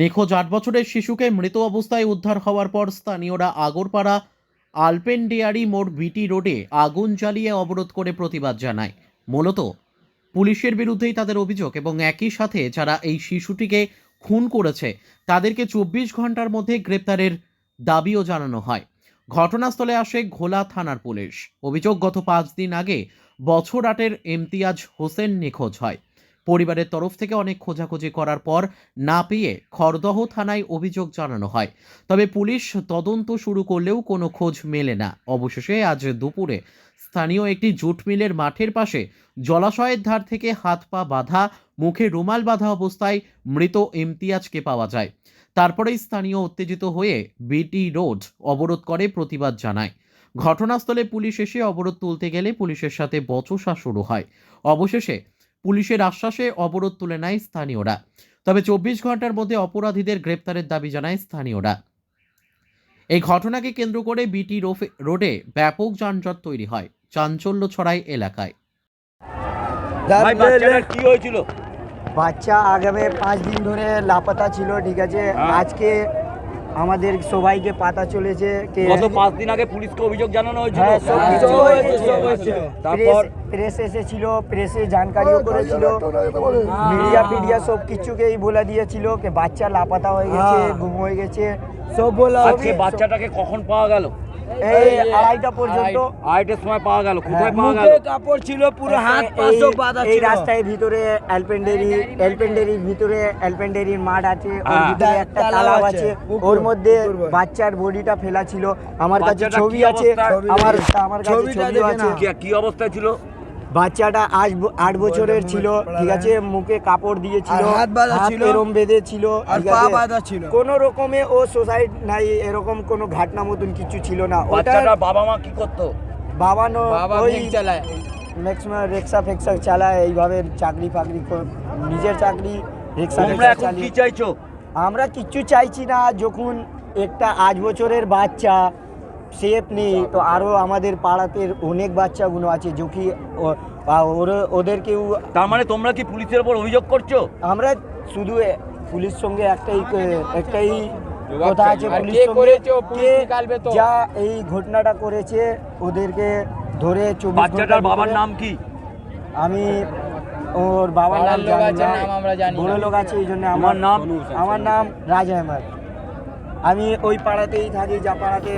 নিখোঁজ আট বছরের শিশুকে মৃত অবস্থায় উদ্ধার হওয়ার পর স্থানীয়রা আগরপাড়া আলপেন্ডিয়ারি মোড় বিটি রোডে আগুন জ্বালিয়ে অবরোধ করে প্রতিবাদ জানায়। মূলত পুলিশের বিরুদ্ধেই তাদের অভিযোগ এবং একই সাথে যারা এই শিশুটিকে খুন করেছে, তাদেরকে চব্বিশ ঘণ্টার মধ্যে গ্রেপ্তারের দাবিও জানানো হয়। ঘটনাস্থলে আসে ঘোলা থানার পুলিশ। অভিযোগ, গত পাঁচ দিন আগে বছর আটের ইমতিয়াজ হোসেন নিখোঁজ হয়। পরিবারের তরফ থেকে অনেক খোঁজাখুঁজি করার পর না পেয়ে খড়দহ থানায় অভিযোগ জানানো হয়। তবে পুলিশ তদন্ত শুরু করলেও কোনো খোঁজ মেলে না। অবশেষে আজ দুপুরে স্থানীয় একটি জুট মিলের মাঠের পাশে জলাশয়ের ধার থেকে হাত পা বাঁধা, মুখে রুমাল বাঁধা অবস্থায় মৃত ইমতিয়াজকে পাওয়া যায়। তারপরেই স্থানীয় উত্তেজিত হয়ে বিটি রোড অবরোধ করে প্রতিবাদ জানায়। ঘটনাস্থলে পুলিশ এসে অবরোধ তুলতে গেলে পুলিশের সাথে বচসা শুরু হয়। অবশেষে পুলিশের আশ্বাসে অবরোধ তুলে নেয় স্থানীয়রা। তবে চব্বিশ ঘণ্টার মধ্যে অপরাধীদের গ্রেপ্তারের দাবি জানায় স্থানীয়রা। এই ঘটনাকে কেন্দ্র করে বিটি রোফে- রোডে ব্যাপক যানজট তৈরি হয়। চাঞ্চল্য ছড়ায় এলাকায়। কি হয়েছিল? বাচ্চা আগামী পাঁচ দিন ধরে লাপাতা ছিল ঠিক আছে? হ্যাঁ। আজকে আমাদের সবাইকে পাতা চলেছে কে গত পাঁচ দিন আগে পুলিশকে অভিযোগ জানানো হয়েছিল? হ্যাঁ, সব প্রেস তারপর প্রেস এসেছিল প্রেসে জানকারিও করেছিল। মিডিয়া ফিডিয়া সব কিছুকেই বলে দিয়েছিল কে বাচ্চা লাপাতা হয়ে গেছে গুম হয়ে গেছে। সব বলা আজকে বাচ্চাটাকে কখন পাওয়া গেল? এই আড়াইটা পর্যন্ত আড়াইটের সময় পাওয়া গেল কোথায় পাওয়া গেল? কাপড় ছিল পুরো হাত এই- বাঁধা এই রাস্তায় ভিতরে অ্যালপেন্ডেরি অ্যালপেন্ডেরির ভিতরে অ্যালপেন্ডেরির মাঠ আছে। ওর হ্যাঁ। ভিতরে একটা তালাব আছে, ওর মধ্যে। বাচ্চার বডিটা ফেলা ছিল। আমার কাছে ছবি আছে আমার আমার কাছে ছবি আছে। কি- কি অবস্থায় ছিল? বাচ্চাটা আজ ব- আট বছরের ছিল ঠিক আছে মুখে কাপড় দিয়েছিল হাত বাঁধা ছিল। এরম বেঁধে ছিল আর পা বাঁধা ছিল। কোনো রকমে ও সোসাইড নাই এরকম কোনো ঘটনা মতন কিছু ছিল না। ওটা বাচ্চাটার বাবা মা কি করতো? বাবা নো ওই চালায়। ম্যাক্সিমাম রিক্সা ফেক্সা চালায় এইভাবে চাকরি ফাকরি কর- নিজের চাকরি রিক্সা কি চাইছো? আমরা কিচ্ছু চাইছি না যখন একটা আট বছরের বাচ্চা সেফ নেই তো আরও আমাদের পাড়াতে অনেক বাচ্চাগুলো আছে যে কি ও- আ- ওরা- ওদেরকেও তার মানে তোমরা কি পুলিশের উপর অভিযোগ করছ? আমরা শুধু পুলিশ সঙ্গে একটাই একটাই কথা আছে পুলিশ সঙ্গে। যা এই ঘটনাটা করেছে ওদেরকে ধরে বাচ্চাটার বাবার নাম কি? আমি ওর বাবার নাম জানি বড় লোক আছে এই জন্য আমার নাম? আমার নাম রাজ আহমদ। আমি ওই পাড়াতেই থাকি যা পাড়াতে